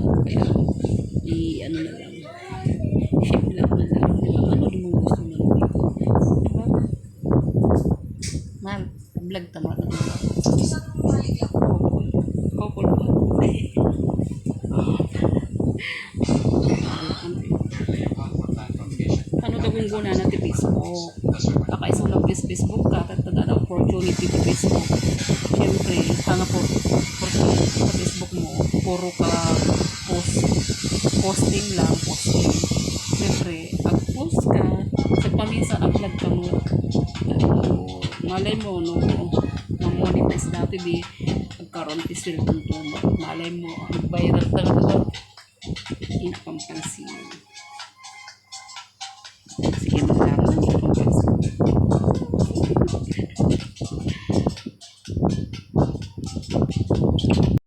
Kaya, di ano na lang. Shape lang na lang. Diba? Ano di mong gusto mo? Diba? Ma'am, vlog tama na lang. Kopol. Kopol pa. Ano gawin ko na natin Facebook? Baka isang lang Facebook ka, tatanda opportunity sa Facebook. Siyempre, sana po, opportunity sa Facebook mo, puro ka posting lang posting. Siyempre ang post ka sa paminsa upload ka mo. Malay mo no? Mamonetize dati di nagkaroon ti silpong tumo. Malay mo ang viral talaga. Inapampansinin